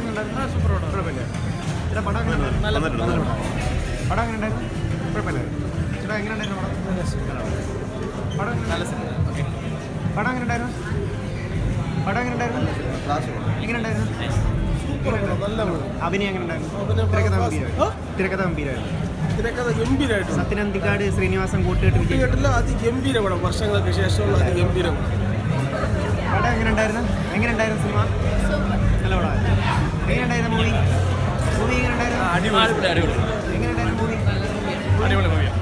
പടം സൂപ്പർ പടം. കുഴപ്പമില്ല. നല്ല എങ്ങനെ? നല്ല ഉണ്ടായിരുന്നു ഉണ്ടായിരുന്നു എങ്ങനെ ഉണ്ടായിരുന്നു എങ്ങനെ ഉണ്ടായിരുന്നു സത്യനന്തിക്കാട് ശ്രീനിവാസൻ കൂട്ടുകെട്ട് വർഷങ്ങൾക്ക് ശേഷമുള്ള അതിഗംഭീര പടം. എങ്ങനെ ഉണ്ടായിരുന്നു എങ്ങനെ ഉണ്ടായിരുന്നു സിനിമ നല്ല അടിപൊളി അടിപൊളി. എങ്ങനെ ഉണ്ടായിരുന്നു മൂവി അടിപൊളി മൂവിയാണ്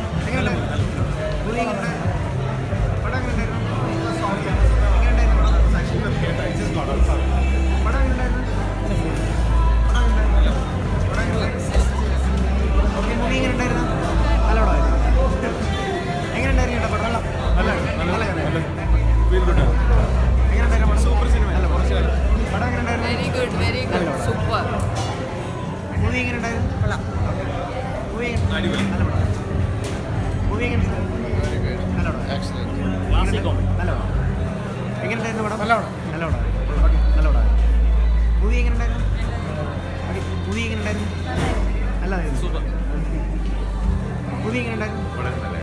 മൂവി എങ്ങനെ ഉണ്ടായിരുന്നു മൂവി എങ്ങനെ ഉണ്ടായിരുന്നു നല്ലതായിരുന്നു സൂപ്പർ മൂവി എങ്ങനെ ഉണ്ടായിരുന്നു